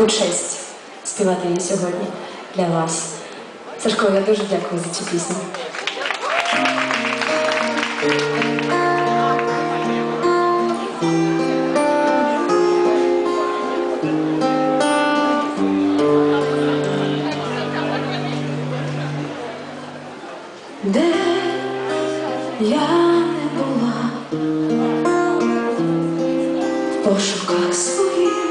Честь співати її сьогодні для вас. Сашко, я дуже дякую за цю пісню. Де я не була в пошуках своїх.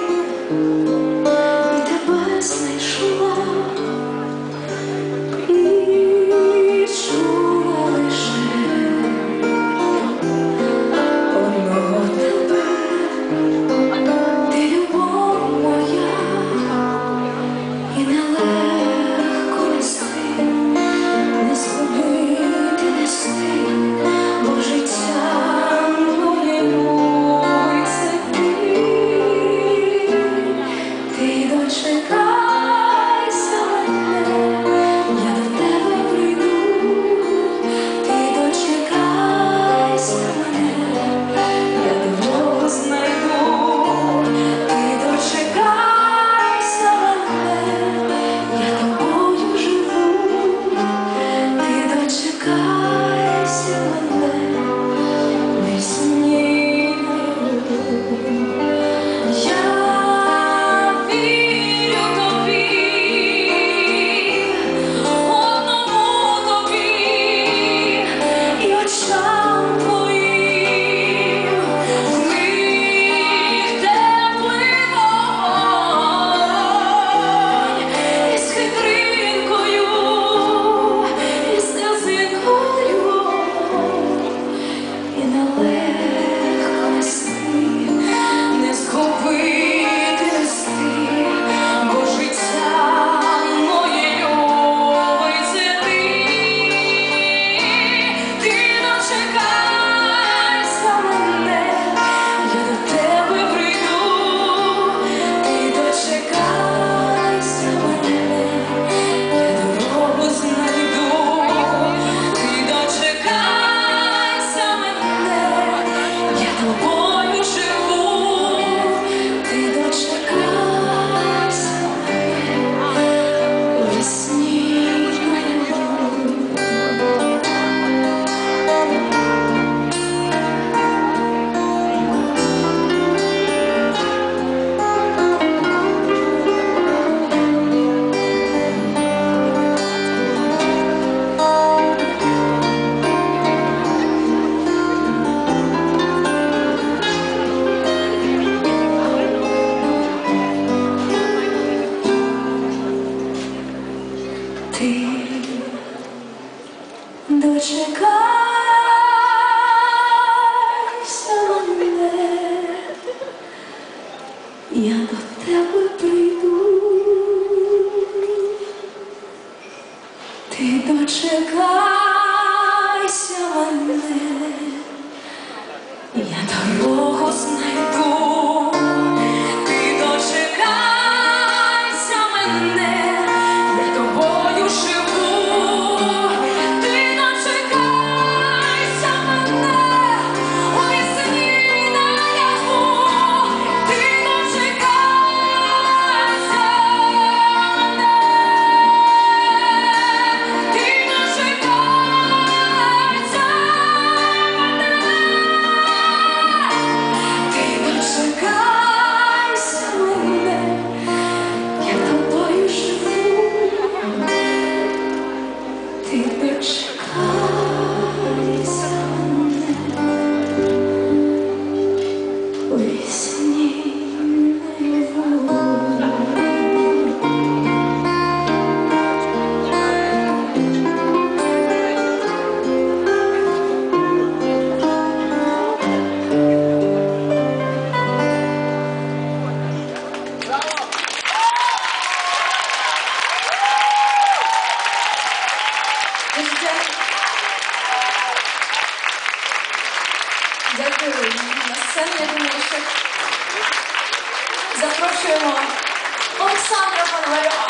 Ти дочекайся мене, я дорогу знайду. Дякую. На сцену, я думаю, що запрошуємо Олександра Панварьова.